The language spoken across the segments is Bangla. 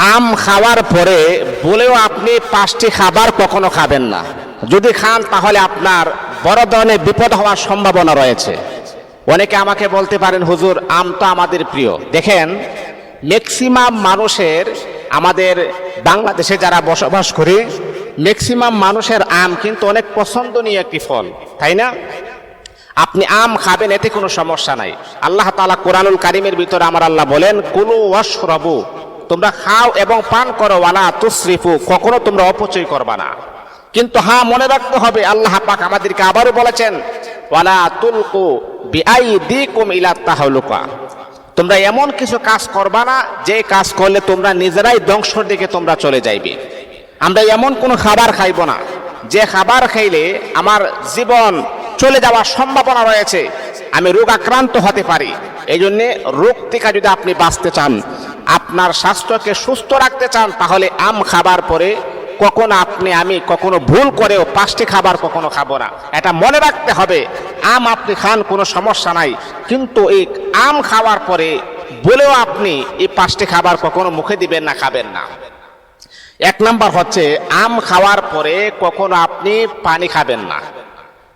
আম খাওয়ার পরে বলেও আপনি পাঁচটি খাবার কখনো খাবেন না। যদি খান, তাহলে আপনার বড় ধরনের বিপদ হওয়ার সম্ভাবনা রয়েছে। অনেকে আমাকে বলতে পারেন, হুজুর, আম তো আমাদের প্রিয়। দেখেন ম্যাক্সিমাম মানুষের, আমাদের বাংলাদেশে যারা বসবাস করি ম্যাক্সিমাম মানুষের আম কিন্তু অনেক পছন্দনীয় একটি ফল, তাই না? আপনি আম খাবেন, এতে কোনো সমস্যা নাই। আল্লাহ তাআলা কোরআনুল কারিমের ভিতরে আমার আল্লাহ বলেন, কুলু ওয়াশরাবু। তোমরা খাও এবং পান করো, ওয়ালা তুসরিফু, কখনো তোমরা অপচয় করবা না। কিন্তু হ্যাঁ মনে রাখতে হবে, আল্লাহ পাক আমাদেরকে আবারও বলেছেন, ওয়ালা তুলকু বিআইদিকুম ইলা তাহলুকা। তোমরা এমন কিছু কাজ করবা না, যে কাজ করলে তোমরা নিজেরাই ধ্বংসর দিকে তোমরা চলে যাইবে। আমরা এমন কোনো খাবার খাইব না, যে খাবার খাইলে আমার জীবন চলে যাওয়ার সম্ভাবনা রয়েছে, আমি রোগ আক্রান্ত হতে পারি। এই জন্যে রোগ থেকে যদি আপনি বাঁচতে চান আপনার স্বাস্থ্যকে সুস্থ রাখতে চান, তাহলে আম খাবার পরে কখনো আপনি, আমি কখনো ভুল করেও পাঁচটি খাবার কখনো খাব না। এটা মনে রাখতে হবে, আম আপনি খান, কোনো সমস্যা নাই। কিন্তু এই আম খাওয়ার পরে বলেও আপনি এই পাঁচটি খাবার কখনো মুখে দিবেন না, খাবেন না। এক নাম্বার হচ্ছে, আম খাওয়ার পরে কখনো আপনি পানি খাবেন না।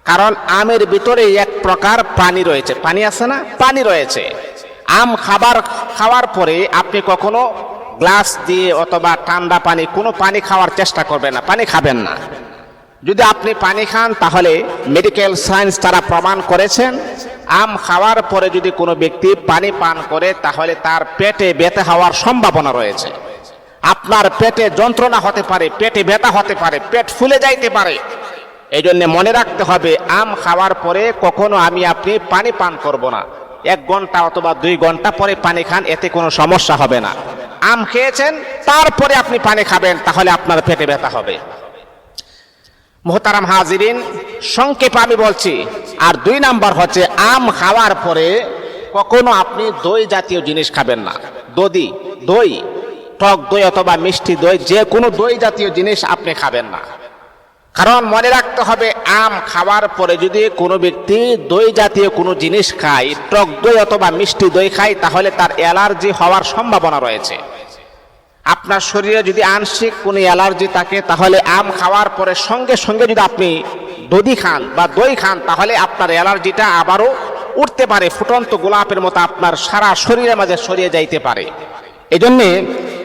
কারণ আমের ভিতরে এক প্রকার পানি রয়েছে। পানি আছে না? পানি রয়েছে। আম খাবার খাওয়ার পরে আপনি কখনো গ্লাস দিয়ে অথবা ঠান্ডা পানি, কোনো পানি খাওয়ার চেষ্টা করবেন না, পানি খাবেন না। যদি আপনি পানি খান, তাহলে মেডিকেল সায়েন্স তারা প্রমাণ করেছেন, আম খাওয়ার পরে যদি কোনো ব্যক্তি পানি পান করে, তাহলে তার পেটে ব্যথা হওয়ার সম্ভাবনা রয়েছে। আপনার পেটে যন্ত্রণা হতে পারে, পেটে ব্যথা হতে পারে, পেট ফুলে যাইতে পারে। এই জন্য মনে রাখতে হবে, আম খাওয়ার পরে কখনো আমি, আপনি পানি পান করব না। এক ঘণ্টা অথবা দুই ঘণ্টা পরে পানি খান, এতে কোনো সমস্যা হবে না। আম খেয়েছেন, তারপরে আপনি পানি খাবেন, তাহলে আপনার পেটে ব্যথা হবে। মোহতারাম হাজিরিন, সংক্ষেপে আমি বলছি, আর দুই নাম্বার হচ্ছে, আম খাওয়ার পরে কখনো আপনি দই জাতীয় জিনিস খাবেন না। দদি দই, টক দই অথবা মিষ্টি দই, যে কোনো দই জাতীয় জিনিস আপনি খাবেন না। কারণ মনে রাখতে হবে, আম খাওয়ার পরে যদি কোনো ব্যক্তি দই জাতীয় কোনো জিনিস খায়, টক দই অথবা মিষ্টি দই খায়, তাহলে তার অ্যালার্জি হওয়ার সম্ভাবনা রয়েছে। আপনার শরীরে যদি আংশিক কোনো অ্যালার্জি থাকে, তাহলে আম খাওয়ার পরে সঙ্গে সঙ্গে যদি আপনি দধি খান বা দই খান, তাহলে আপনার অ্যালার্জিটা আবারও উঠতে পারে, ফুটন্ত গোলাপের মতো আপনার সারা শরীরের মাঝে সরিয়ে যাইতে পারে। এই জন্যে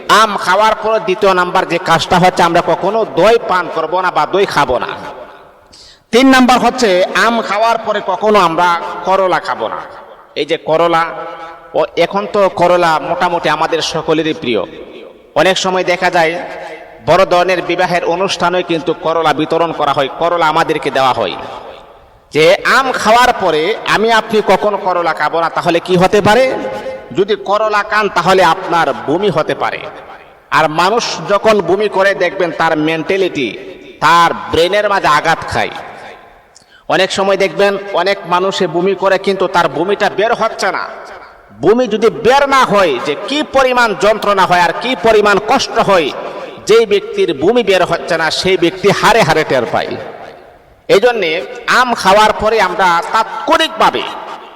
আম খাওয়ার পর দ্বিতীয় নাম্বার যে কাজটা হচ্ছে, আমরা কখনো দই পান করব না বা দই খাব না। তিন নাম্বার হচ্ছে, আম খাওয়ার পরে কখনো আমরা করলা খাব না। এই যে করলা, ও এখন তো করলা মোটামুটি আমাদের সকলেরই প্রিয়। অনেক সময় দেখা যায়, বড় ধরনের বিবাহের অনুষ্ঠানে কিন্তু করলা বিতরণ করা হয়, করলা আমাদেরকে দেওয়া হয়। যে আম খাওয়ার পরে আমি আপনি কখনো করলা খাব না, তাহলে কি হতে পারে? যদি করলা কান, তাহলে আপনার বমি হতে পারে। আর মানুষ যখন বমি করে, দেখবেন তার মেন্টালিটি তার ব্রেনের মাঝে আঘাত খায়। অনেক সময় দেখবেন অনেক মানুষে বমি করে, কিন্তু তার বমিটা বের হচ্ছে না। বমি যদি বের না হয়, যে কি পরিমাণ যন্ত্রণা হয় আর কি পরিমাণ কষ্ট হয়, যেই ব্যক্তির বমি বের হচ্ছে না, সেই ব্যক্তি হারে হারে টের পায়। এই জন্যে আম খাওয়ার পরে আমরা তাৎক্ষণিকভাবে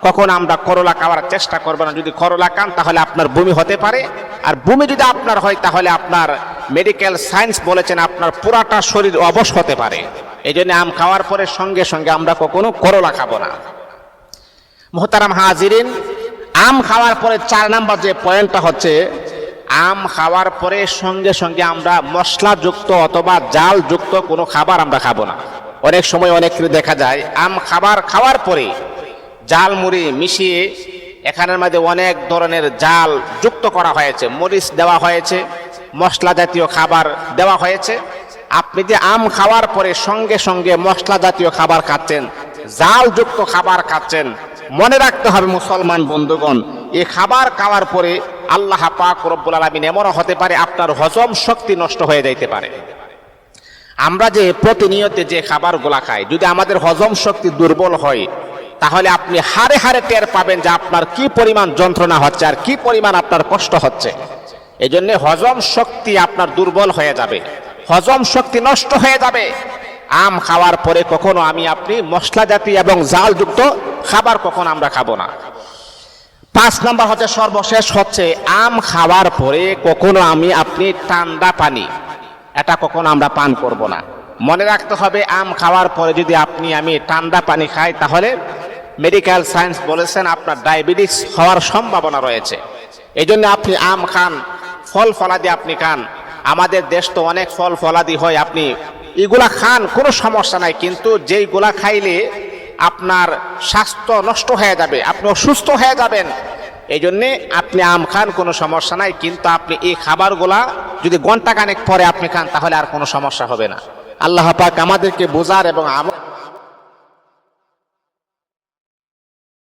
কখন আমরা করলা খাওয়ার চেষ্টা করব না? যদি করলা খান, তাহলে আপনার বমি হতে পারে। আর বমি যদি আপনার হয়, তাহলে আপনার মেডিকেল সায়েন্স বলেছেন আপনার পুরাটা শরীর অবশ হতে পারে। এই জন্য আম খাওয়ার পরে সঙ্গে সঙ্গে আমরা কখনো করলা খাব না। মোহতারাম হাজিরিন, আম খাওয়ার পরে চার নাম্বার যে পয়েন্টটা হচ্ছে, আম খাওয়ার পরে সঙ্গে সঙ্গে আমরা মশলাযুক্ত অথবা জালযুক্ত কোনো খাবার আমরা খাব না। অনেক সময় অনেক দেখা যায়, আম খাবার খাওয়ার পরে জাল মুড়ি মিশিয়ে এখানের মধ্যে অনেক ধরনের জাল যুক্ত করা হয়েছে, মরিচ দেওয়া হয়েছে, মশলা জাতীয় খাবার দেওয়া হয়েছে। আপনি যে আম খাওয়ার পরে সঙ্গে সঙ্গে মশলা জাতীয় খাবার খাচ্ছেন জালযুক্ত খাবার খাচ্ছেন, মনে রাখতে হবে মুসলমান বন্ধুগণ এই খাবার খাওয়ার পরে আল্লাহ পাক রব্বুল আলমিন এমনও হতে পারে আপনার হজম শক্তি নষ্ট হয়ে যাইতে পারে। আমরা যে প্রতিনিয়ত যে খাবারগুলা খাই, যদি আমাদের হজম শক্তি দুর্বল হয় তাহলে আপনি হারে হারে টের পাবেন যে আপনার কি পরিমাণ যন্ত্রণা হচ্ছে আর কি পরিমাণ আপনার কষ্ট হচ্ছে। এই জন্য হজম শক্তি আপনার দুর্বল হয়ে যাবে। হজম শক্তি নষ্ট হয়ে যাবে। আম খাওয়ার পরে কখনো আমি আপনি মশলা জাতীয় এবং জালযুক্ত খাবার কখনো আমরা খাব না। পাঁচ নাম্বার হচ্ছে সর্বশেষ হচ্ছে আম খাওয়ার পরে কখনো আমি আপনি ঠান্ডা পানি, এটা কখনো আমরা পান করব না। মনে রাখতে হবে আম খাওয়ার পরে যদি আপনি আমি ঠান্ডা পানি খাই তাহলে মেডিকেল সায়েন্স বলেছেন, আপনার ডায়াবেটিস হওয়ার সম্ভাবনা রয়েছে। এই জন্য আপনি আম খান, ফল ফলাদি আপনি খান। আমাদের দেশ তো অনেক ফল ফলাদি হয়, আপনি এগুলা খান, কোনো সমস্যা নাই। কিন্তু যেইগুলা খাইলে আপনার স্বাস্থ্য নষ্ট হয়ে যাবে, আপনি অসুস্থ হয়ে যাবেন। এই জন্যে আপনি আম খান, কোনো সমস্যা নাই। কিন্তু আপনি এই খাবারগুলা যদি ঘণ্টা কানেক পরে আপনি খান, তাহলে আর কোনো সমস্যা হবে না। আল্লাহ পাক আমাদেরকে বোঝার এবং আম-